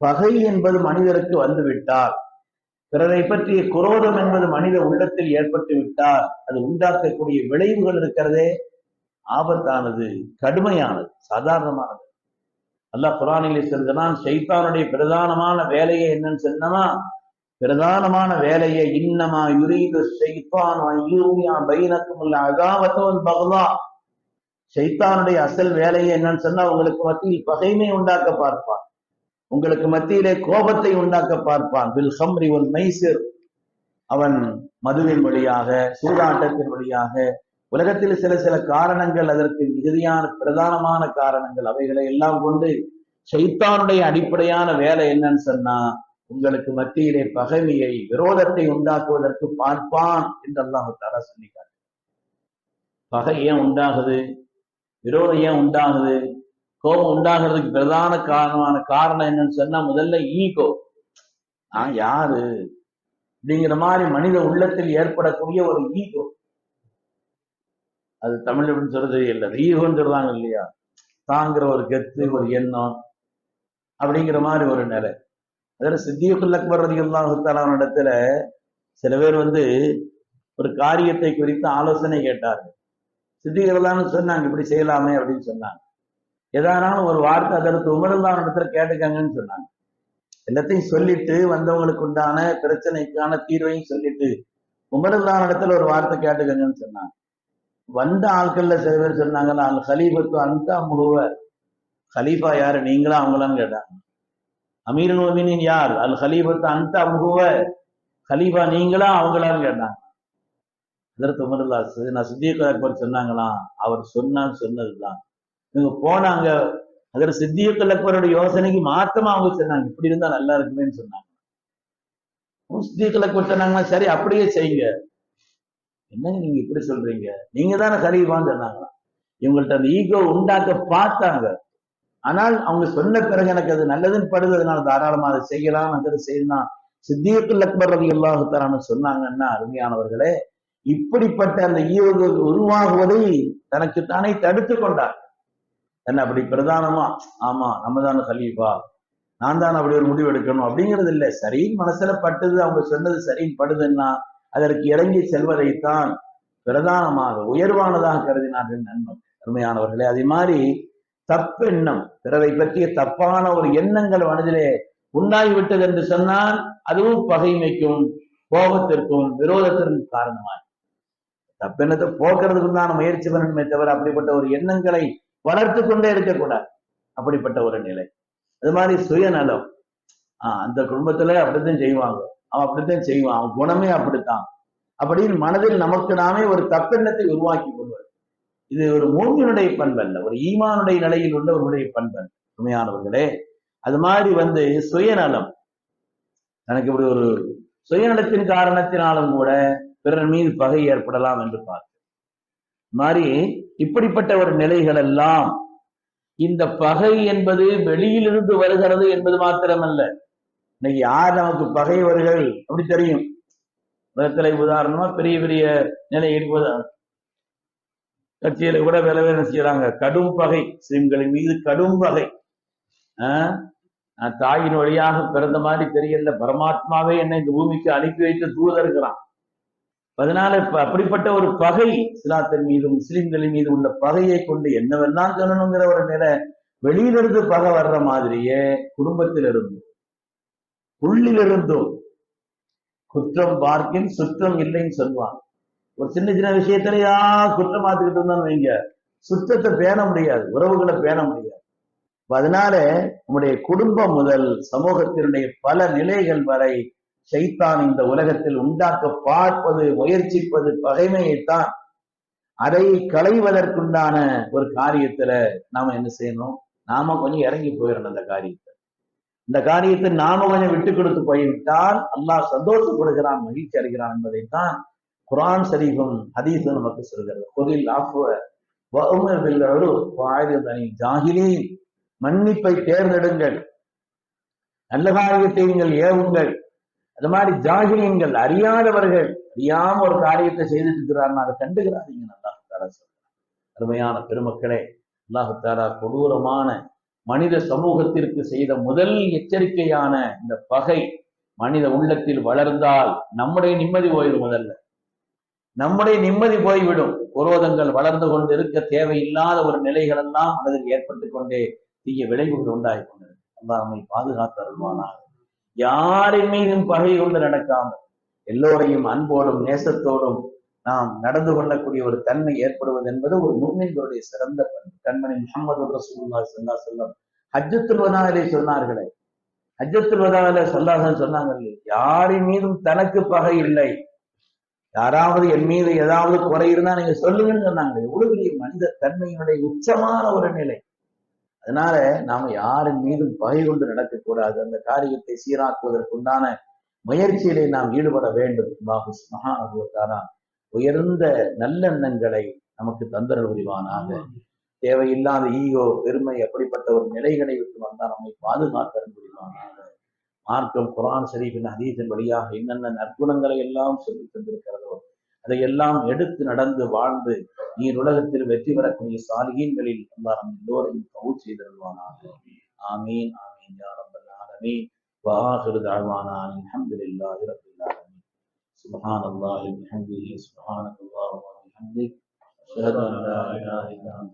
பகை என்பது மனிதருக்கு வந்துவிட்டால் பிறரை பற்றிய குரோதம் என்பது மனித உள்ளத்தில் ஏற்பட்டு விட்டால் அது உண்டாக்கக்கூடிய விளைவுகள் இருக்கிறதே ஆபத்தானது கடுமையானது சாதாரணமானது. அல்லாஹ் குரானிலே சொல்கிறான் ஷைத்தானுடைய பிரதானமான வேலையை என்னன்னு சொன்னா பிரதானமான வேலையை இன்னமா யுரீது சைத்தான் பைனக்கும் உள்ள அகாவத்தவன் பகவா சைத்தானுடைய அசல் வேலையை என்னன்னு சொன்னா உங்களுக்கு மத்தியில் பகைமை உண்டாக்க பார்ப்பான். உங்களுக்கு மத்தியிலே கோபத்தை உண்டாக்க பார்ப்பான். bil ஹம்ரி ஒன் மைசிர் அவன் மதுவின் வழியாக சூதாட்டத்தின் வழியாக உலகத்தில் சில சில காரணங்கள் அதற்கு மிகுதியான பிரதானமான காரணங்கள் அவைகளை எல்லாம் கொண்டு சைத்தானுடைய அடிப்படையான வேலை என்னன்னு சொன்னா உங்களுக்கு மத்தியிலே பகைமையை விரோதத்தை உண்டாக்குவதற்கு பார்ப்பான் என்று அல்லாஹு தாரா சொல்லிக்காரு பகை ஏன் உண்டாகுது? விரோதம் ஏன் உண்டாகுது? கோபம் உண்டாகிறதுக்கு பிரதான காரணமான காரணம் என்னன்னு சொன்னா முதல்ல ஈகோ. நான் யாரு? அப்படிங்கிற மாதிரி மனித உள்ளத்தில் ஏற்படக்கூடிய ஒரு ஈகோ. அது தமிழ் அப்படின்னு சொல்றது இல்லை. ஈகோன்னு சொல்றாங்க இல்லையா? தாங்கிற ஒரு கெத்து ஒரு எண்ணம் அப்படிங்கிற மாதிரி ஒரு நிலை. அதில் சித்தியுக்குள்ள அக்பர் ரதியுல்லாஹு இடத்துல சில பேர் வந்து ஒரு காரியத்தை குறித்து ஆலோசனை கேட்டார்கள். சித்திகளான்னு சொன்னாங்க இப்படி செய்யலாமே அப்படின்னு சொன்னாங்க. எதானாலும் ஒரு வார்த்தை அதற்கு உமரல்லான இடத்துல கேட்டுக்கங்கன்னு சொன்னாங்க. எல்லாத்தையும் சொல்லிட்டு வந்தவங்களுக்கு உண்டான பிரச்சனைக்கான தீர்வையும் சொல்லிட்டு உமரல்லான இடத்துல ஒரு வார்த்தை கேட்டுக்கங்கன்னு சொன்னாங்க. வந்த ஆட்கள்ல சில பேர் சொன்னாங்க நான் ஹலீஃபத்து அந்த முழுவ ஹலீஃபா யாரு? நீங்களா? அவங்களான்னு கேட்டாங்க. அமீர் மோமினின் யார்? அல் ஹலீஃபத்து அந்த முழுவ ஹலீஃபா நீங்களா? அவங்களான்னு கேட்டாங்க. அதற்கு உமருல்லாஸ் நான் சித்தியக் அக்பர் சொன்னாங்களாம். அவர் சொன்னான்னு சொன்னதுதான். இவங்க போனாங்க. அதில் சித்தியக் அக்பருடைய யோசனைக்கு மாத்தமா அவங்க சொன்னாங்க. இப்படி இருந்தா நல்லா இருக்குமேன்னு சொன்னாங்க. சித்தியக் அக்பர் சொன்னாங்கன்னா சரி அப்படியே செய்யுங்க. என்னங்க நீங்க இப்படி சொல்றீங்க? நீங்க தானே சரியுமான்னு சொன்னாங்களாம் இவங்கள்ட்ட அந்த ஈகோ உண்டாக்க பார்த்தாங்க. ஆனால் அவங்க சொன்ன பிறகு எனக்கு அது நல்லதுன்னு படுது அதனால தாராளமா அதை செய்யலாம் அதை செய்யலாம். சித்தியக்குல் அக்பர் ரவி அல்லாஹுத்தாரான்னு சொன்னாங்கன்னா அருமையானவர்களே இப்படிப்பட்ட அந்த ஈவு உருவாகுவதை தனக்கு தானே தடுத்து கொண்டார். என்ன அப்படி பிரதானமா? ஆமா நம்ம தானே ஹலீஃபா நான் தான் அப்படி ஒரு முடிவு எடுக்கணும்? அப்படிங்கிறது இல்லை. சரின்னு மனசுல பட்டுது அவங்க சொன்னது சரின்னு படுதுன்னா அதற்கு இறங்கி செல்வதைத்தான் பிரதானமாக உயர்வானதாக கருதினார்கள் நண்பன். அருமையானவர்களே அதே மாதிரி தப்பெண்ணம் பிறரை பற்றிய தப்பான ஒரு எண்ணங்கள் மனதிலே உண்டாகிவிட்டது என்று சொன்னால் அதுவும் பகைமைக்கும் கோபத்திற்கும் விரோதத்திற்கும் காரணமாய். தப்பெண்ணத்தை போக்குறதுக்கு தான் முயற்சி பண்ணணுமே தவிர அப்படிப்பட்ட ஒரு எண்ணங்களை வளர்த்து கொண்டே இருக்கக்கூடாது. அப்படிப்பட்ட ஒரு நிலை. அது மாதிரி சுயநலம். ஆஹ் அந்த குடும்பத்துல அப்படித்தான் செய்வாங்க. அவன் அப்படித்தான் செய்வான். அவன் குணமே அப்படித்தான். அப்படின்னு மனதில் நமக்கு நாமே ஒரு தப்பெண்ணத்தை உருவாக்கி கொள்வது. இது ஒரு மூமியினுடைய பண்பல்ல. ஒரு ஈமானுடைய நிலையில் உள்ளவர்களுடைய பண்பல். உண்மையானவர்களே அது மாதிரி வந்து சுயநலம். எனக்கு இப்படி ஒரு சுயநலத்தின் காரணத்தினாலும் கூட பிறர் மீது பகை ஏற்படலாம் என்று பார்த்து. மாதிரி இப்படிப்பட்ட ஒரு நிலைகள் எல்லாம் இந்த பகை என்பது வெளியிலிருந்து வருகிறது என்பது மாத்திரமல்ல. இன்னைக்கு யார் நமக்கு பகைவர்கள் அப்படி தெரியும்? உலகத்துல உதாரணமா பெரிய பெரிய நிலை இருப்பது கட்சியில கூட வேலை வேலை செய்யறாங்க கடும் பகை முஸ்லிம்களின் மீது கடும் பகை. ஆஹ் தாயின் வழியாக பிறந்த மாதிரி தெரியல. பரமாத்மாவே என்னை இந்த பூமிக்கு அனுப்பி வைத்து தூதருக்கிறான் அதனால இப்ப அப்படிப்பட்ட ஒரு பகை இஸ்லாத்தின் மீது முஸ்லிம்களின் மீது உள்ள பகையை கொண்டு என்னவெல்லாம் சொல்லணுங்கிற ஒரு நிலை வெளியிலிருந்து பகை வர்ற மாதிரியே குடும்பத்திலிருந்தும் உள்ளிலிருந்தும் குற்றம் பார்க்கின் சுற்றம் இல்லைன்னு சொல்லுவான் ஒரு சின்ன சின்ன விஷயத்திலையா குற்றம் பார்த்துக்கிட்டு இருந்தோம்னு வைங்க. சுற்றத்தை பேண முடியாது உறவுகளை பேண முடியாது. அதனால நம்முடைய குடும்பம் முதல் சமூகத்தினுடைய பல நிலைகள் வரை சைத்தான் இந்த உலகத்தில் உண்டாக்க பார்ப்பது முயற்சிப்பது பகைமையைத்தான். அதை களைவதற்குண்டான ஒரு காரியத்துல நாம என்ன செய்யணும்? நாம கொஞ்சம் இறங்கி போயிடணும் அந்த காரியத்தை. இந்த காரியத்தை நாம கொஞ்சம் விட்டு கொடுத்து போய்விட்டால் அல்லாஹ் சந்தோஷப்படுகிறான் மகிழ்ச்சி அடைகிறான் என்பதைத்தான் குரான் ஷரீஃபும் ஹதீஸும் நமக்கு சொல்கிறது. கொதில் ஆஃபுவரி ஜாகிலி மன்னிப்பை தேர்ந்தெடுங்கள். நல்ல காரியத்தை நீங்கள் ஏவுங்கள். அது மாதிரி ஜாகிரியங்கள் அறியாதவர்கள் அறியாம ஒரு காரியத்தை செய்துட்டு இருக்கிறார் அதை கண்டுகிறாதீங்க நல்லா தாரா அருமையான பெருமக்களே அல்லாஹத்தாரா கொடூரமான மனித சமூகத்திற்கு செய்த முதல் எச்சரிக்கையான இந்த பகை மனித உள்ளத்தில் வளர்ந்தால் நம்முடைய நிம்மதி போயிடும் முதல்ல. நம்முடைய நிம்மதி போய்விடும். குரோதங்கள் வளர்ந்து கொண்டு இருக்க தேவையில்லாத ஒரு நிலைகள் எல்லாம் அதில் ஏற்பட்டு கொண்டே தீய விளைவுகள் உண்டாகி கொண்டிருக்கு அல்லாமை நம்மை அருள்வானாக. யாரின் மீதும் பகை கொண்டு நடக்காமல் எல்லோரையும் அன்போடும் நேசத்தோடும் நாம் நடந்து கொள்ளக்கூடிய ஒரு தன்மை ஏற்படுவது என்பது ஒரு முஸ்லிம்களுடைய சிறந்த பண்பு. கண்மணி முகமது ரசூல்லா சல்லா சொல்லம் ஹஜ்ஜத்துல் வதாவிலே சொன்னார்களே. ஹஜ்ஜத்துல் வதாவிலே சொல்லாஹன் சொன்னாங்களே யாரின் மீதும் தனக்கு பகை இல்லை. யாராவது என் மீது ஏதாவது குறை இருந்தா நீங்க சொல்லுங்கன்னு சொன்னாங்க எவ்வளவு பெரிய மனித தன்மையினுடைய உச்சமான ஒரு நிலை. அதனால நாம யாரின் மீதும் பகை கொண்டு நடக்கக்கூடாது அந்த காரியத்தை சீராக்குவதற்குண்டான முயற்சியிலே நாம் ஈடுபட வேண்டும். பாபு மகானுபவத்தாரா உயர்ந்த நல்லெண்ணங்களை நமக்கு தந்தர புரிவானாக. தேவையில்லாத ஈகோ பெருமை அப்படிப்பட்ட ஒரு நிலைகளை விட்டு வந்தால் நம்மை பாதுகாத்தரல் புரிவானாக. மார்க்கம் குரான் ஷரீஃபின் அதீதன் வழியாக என்னென்ன நற்குணங்களை எல்லாம் சொல்லி தந்திருக்கிறதோ அதையெல்லாம் எடுத்து நடந்து வாழ்ந்து நீர் உலகத்தில் வெற்றி பெறக்கூடிய சாலிகீன்களில் அல்லாஹ் நம் எல்லோரையும் கவுல் செய்திருவானாக ஆமீன் ஆமீன் யா ரப்பல் ஆலமீன் وآخر دعوانا أن الحمد لله رب العالمين سبحان الله وبحمده سبحانك اللهم وبحمدك أشهد أن لا إله إلا أنت